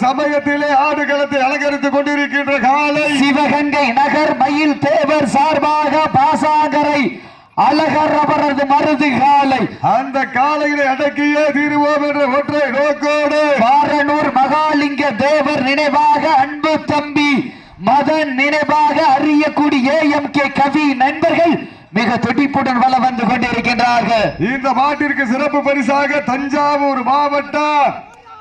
சமயத்திலே ஆடுகளத்தை அலங்கரித்துக் கொண்டிருக்கின்ற காலை சிவகங்கை நகர் மயில் தேவர் சார்பாக பாசாகரை அழகர் அவரது மருது காலை. அந்த காலையிலே அடக்கியே தீருவோம் என்ற ஒற்றை நோக்கோடு பாரனூர் மகாலிங்க தேவர் நினைவாக அன்பு தம்பி மதன் நினைவாக அறியக்கூடிய ஏஎம் கே கவி நண்பர்கள் மிக துடிப்புடன் வள வந்து கொண்டிருக்கின்றார்கள். இந்த மாட்டிற்கு சிறப்பு பரிசாக தஞ்சாவூர் மாவட்டம்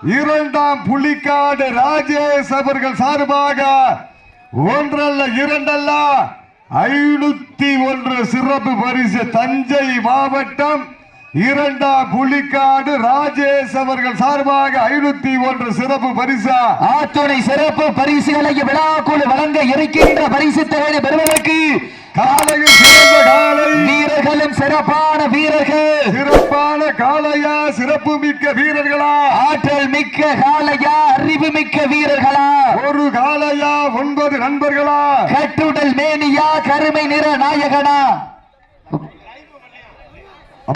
இரண்டாம் புலிக்காடு ராஜேஷ் அவர்கள் சார்பாக ஒன்றல்ல இரண்டல்ல ஐநூத்தி ஒன்று சிறப்பு பரிசு தஞ்சை மாவட்டம் இரண்டாம் புலிக்காடு ராஜேஷ் அவர்கள் சார்பாக ஐநூத்தி ஒன்று சிறப்பு பரிசா. ஆத்துணை சிறப்பு பரிசுகளை விழாக்குழு வழங்க இருக்கின்ற பரிசு தொகையை பெறுவதற்கு காலையில் சிறந்த காலை. வீரர்களும் சிறப்பான வீரர்கள். சிறப்பான காளையா சிறப்பு மிக்க வீரர்களா? ஆற்றல் மிக்க காளையா அறிவு மிக்க வீரர்களா? ஒரு காளையா ஒன்பது நண்பர்களா? கட்டுடல் மேனியா கருமை நிற நாயகனா?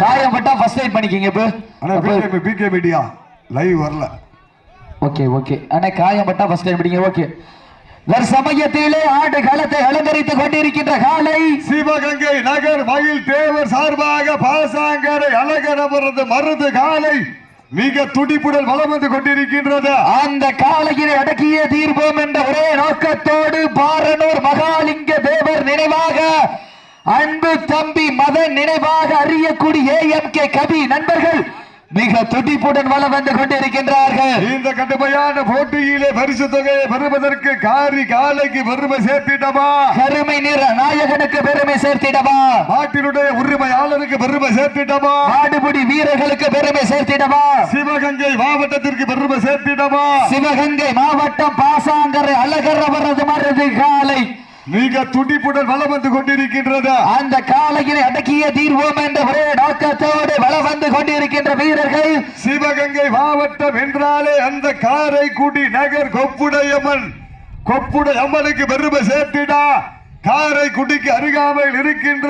காயப்பட்டா ஃபர்ஸ்ட் எய்ட் பண்ணிக்கிங்க இப்போ. ஆனா P K P K media live வரல. Okay okay. அண்ணா காயப்பட்டா ஃபர்ஸ்ட் எய்ட் பண்ணிங்க ஓகே. சமயத்திலே ஆடு களத்தை அலங்கரித்துக் கொண்டிருக்கின்ற காலை சிவகங்கை நகர் மயில் தேவர் சார்பாக பாசாங்கரை அழகர் அவரது மருது காலை மிக துடிப்புடன் வலம் வந்து கொண்டிருக்கின்றது. அந்த காலையினை அடக்கிய தீர்வோம் என்ற ஒரே நோக்கத்தோடு பாரனூர் மகாலிங்க தேவர் நினைவாக அன்பு தம்பி மதன் நினைவாக அறியக்கூடிய ஏஎம் கே கவி நண்பர்கள் மிக துடிப்புடன் வலம் வந்து கொண்டிருக்கின்றார்கள். இந்த கடுமையான போட்டியிலே பரிசு தொகையை பெறுவதற்கு காரி காலைக்கு பெருமை சேர்த்திட்டமா கருமை நிற நாயகனுக்கு பெருமை சேர்த்திடவா? நாட்டினுடைய உரிமையாளருக்கு பெருமை சேர்த்திட்டமா ஆடுபுடி வீரர்களுக்கு பெருமை சேர்த்திடவா? சிவகங்கை மாவட்டத்திற்கு பெருமை சேர்த்திடமா சிவகங்கை மாவட்டம் பாசாங்கரை அழகர் அவரது மருது காலை மிக துடிப்புடன் வலம் வந்து கொண்டிருக்கின்றது. அந்த காலையினை அடக்கிய தீர்வோம் என்ற ஒரே நோக்கத்தோடு வள வந்து கொண்டிருக்கின்ற வீரர்கள் சிவகங்கை மாவட்டம் என்றாலே அந்த காரைக்குடி நகர் கொப்புடையம்மன். கொப்புடையம்மனுக்கு பெருமை சேர்த்திடா. காரைக்குடிக்கு அருகாமையில் இருக்கின்ற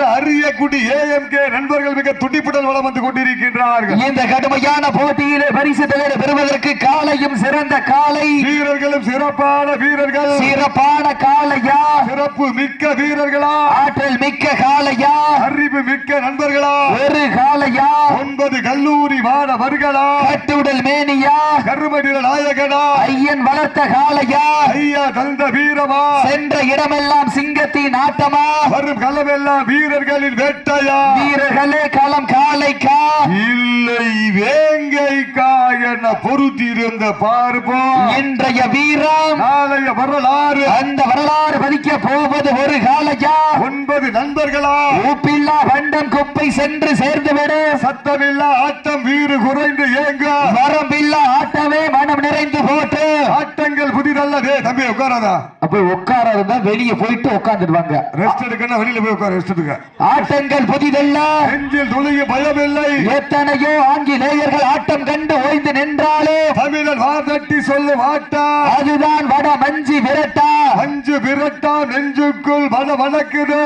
அரியக்குடி ஏஎம்கே நண்பர்கள் மிக துடிப்புடன் வளம் வந்து கொண்டிருக்கின்றார்கள். இந்த கடுமையான போட்டியிலே பரிசு தொகையை பெறுவதற்கு காலையும் சிறந்த காலை. வீரர்களும் சிறப்பான வீரர்கள். சிறப்பான காளையா சிறப்பு மிக்க வீரர்களா? ஆற்றல் மிக்க காளையா அறிவு மிக்க நண்பர்களா? ஒரு காளையா ஒன்பது கல்லூரி மாணவர்களா? கட்டுடல் மேனியா? கருமநில நாயகனா. ஐயன் வளர்த்த காளையா. ஐயா தந்த வீரமா. சென்ற இடமெல்லாம் சிங்கத்தின் ஆட்டமா. வரும் களமெல்லாம் வீரர்களின் வேட்டையா. வீரர்களே களம் காளைக்கா. இல்லை வேங்கைக்கா என பொருத்தியிருந்த பார்ப்போம் இன்றைய வீரம். நாளைய வரலாறு. அந்த வரலாறு பதிக்க போவது ஒரு காளையா. ஒன்பது நண்பர்களா. ஊப்பில்லா வண்டம் குப்பை சென்று சேர்ந்துவிடு. சத்தமில்லா ஆட்டம் வீறு குறைந்து ஏங்க வரம்பில்லா ஆட்டமே மனம் நிறைந்து போட்டு ஆட்டங்கள் புதிதல்ல டே தம்பி உட்காராதா? அப்ப உட்காரா வெளியே போயிட்டு உட்காந்துடுவாங்க ரெஸ்ட் எடுக்கணும் வெளியில போய் உட்கார ரெஸ்ட் எடுக்க. ஆட்டங்கள் புதிதல்ல. நெஞ்சில் துளிய பயமில்லை எத்தனையோ ஆங்கிலேயர்கள் ஆட்டம் கண்டு ஓய்ந்து நின்றாலே. தமிழன் வாதட்டி சொல்லும் ஆட்டா அதுதான் வட மஞ்சி விரட்டா. அஞ்சு விரட்டா நெஞ்சுக்குள் மன வணக்குது.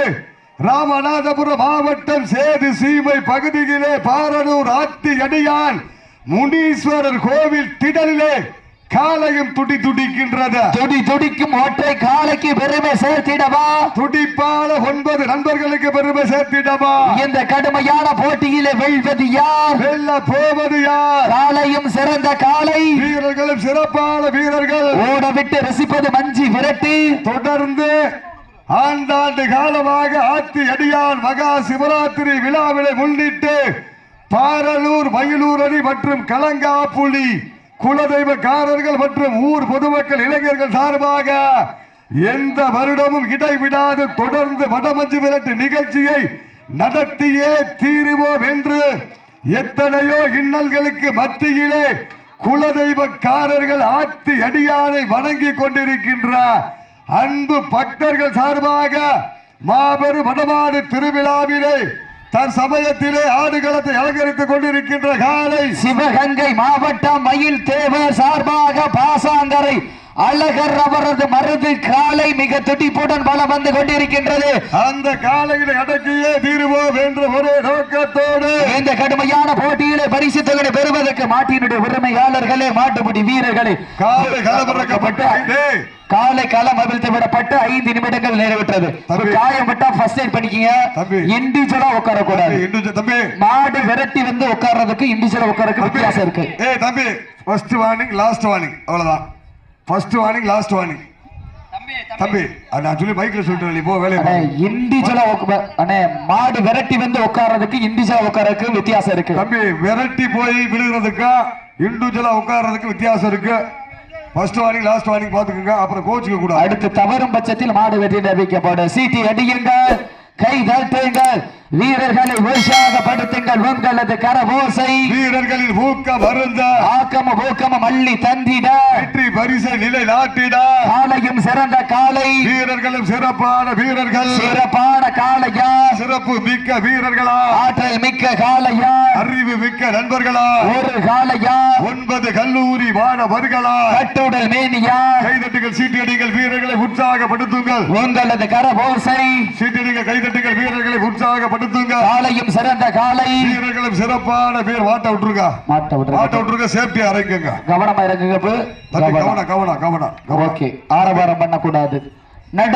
ராமநாதபுரம் மாவட்டம் சேது சீமை பகுதியிலே பாரனூர் ஆத்தி அடியான் முனீஸ்வரர் கோவில் திடலிலே காலையும் துடி துடிக்கின்றது துடி துடிக்கும் ஒற்றை காலைக்கு பெருமை சேர்த்திடவா? துடிப்பான ஒன்பது நண்பர்களுக்கு பெருமை சேர்த்திடமா இந்த கடுமையான போட்டியிலே வெல்வது யார்? வெல்ல போவது யார்? காலையும் சிறந்த காலை வீரர்களும் சிறப்பான வீரர்கள். ஓட விட்டு ரசிப்பது மஞ்சி விரட்டு. தொடர்ந்து ஆண்டாண்டு காலமாக ஆத்தி அடியான் மகா சிவராத்திரி விழாவினை முன்னிட்டு பாரலூர் மயிலூர் அணி மற்றும் கலங்காப்புலி குலதெய்வக்காரர்கள் மற்றும் ஊர் பொதுமக்கள் இளைஞர்கள் சார்பாக எந்த வருடமும் இடைவிடாது தொடர்ந்து வடமஞ்சு விரட்டு நிகழ்ச்சியை நடத்தியே தீருவோம் என்று எத்தனையோ இன்னல்களுக்கு மத்தியிலே குலதெய்வக்காரர்கள் ஆத்தி அடியானை வணங்கி கொண்டிருக்கின்ற அன்பு பக்தர்கள் சார்பாக மாபெரும் வடமாடு திருவிழாவிலே தன் சமயத்திலே ஆடுகளத்தை அலங்கரித்துக் கொண்டிருக்கின்ற காலை சிவகங்கை மாவட்டம் மயில் தேவர் சார்பாக பாசாங்கரை அழகர் அவரது மருது காலை மிக துடிப்புடன் பலம் வந்து கொண்டிருக்கின்றது. அந்த காலையில அடக்கியே தீருவோம் என்ற ஒரே நோக்கத்தோடு. இந்த கடுமையான போட்டியிலே பரிசு தொகை பெறுவதற்கு மாட்டினுடைய உரிமையாளர்களே மாட்டுப்பிடி வீரர்களே. காலை கலவரக்கப்பட்டு ஐந்து. காலை களம் அவிழ்த்து விடப்பட்டு ஐந்து நிமிடங்கள் நிறைவேற்றது. காயம் விட்டா ஃபர்ஸ்ட் எய்ட் பண்ணிக்கீங்க. இண்டிவிஜுவலா உட்கார கூடாது தம்பி மாடு விரட்டி வந்து உட்கார்றதுக்கு இண்டிவிஜுவலா உட்காரதுக்கு வித்தியாசம் இருக்கு. ஏய் தம்பி ஃபர்ஸ்ட் வார்னிங் லாஸ்ட் வார்னிங் அவ்வளவுதான். ஃபர்ஸ்ட் வார்னிங் லாஸ்ட் வார்னிங் தம்பி நான் சொல்லி பைக்ல சொல்லிட்டு நீ போ வேலையை உட்கா- அண்ணே மாடு விரட்டி வந்து உட்கார்றதுக்கு இண்டிவிஜுவலா உட்காரதுக்கு வித்தியாசம் இருக்கு. தம்பி விரட்டி போய் விழுகிறதுக்கு இண்டிவிஜுவலா உட்கார்றதுக்கு வித்தியாசம் இருக்கு. ஃபர்ஸ்ட் வார்னிங் லாஸ்ட் வார்னிங் பாத்துக்கோங்க அப்புறம் கோச்சுக்க கூடாது. அடுத்து தவறும் பட்சத்தில் மாடு வெற்றி அறிவிக்கப்படும் சீட்டி அடியுங்கள் கை தட்டுங்கள் வீரர்களை உற்சாகப்படுத்துங்கள் உங்களது கரவோசை வீரர்களின் ஊக்க மருந்த. ஆக்கம ஊக்கம மல்லி தந்திட. வெற்றி பரிசை நிலை நாட்டிட. காலையும் சிறந்த காலை. வீரர்களும் சிறப்பான வீரர்கள். சிறப்பான காளையா சிறப்பு மிக்க வீரர்களா. ஆற்றல் மிக்க காளையா அறிவு மிக்க நண்பர்களா. ஒரு காளையா ஒன்பது கல்லூரி மாணவர்களா. கட்டுடல் மேனியா. கைதட்டுகள் சீட்டியடிகள் வீரர்களை உற்சாகப்படுத்துங்கள். உங்களது கரவோசை சீட்டியடிகள் கைதட்டுகள் வீரர்களை உற்சாகப்படுத்துங்கள் காலையும் சிறந்த காலை. வீரர்களும் சிறப்பான பேர். வாட்ட விட்டுருங்க. மாட்ட வாட்ட விட்டு விட்டுருங்க. சேஃப்டி அரைக்குங்க கவனமா இறங்குங்க கவனம் கவனம் கவனம். ஓகே. ஆரவாரம் பண்ணக்கூடாது. நட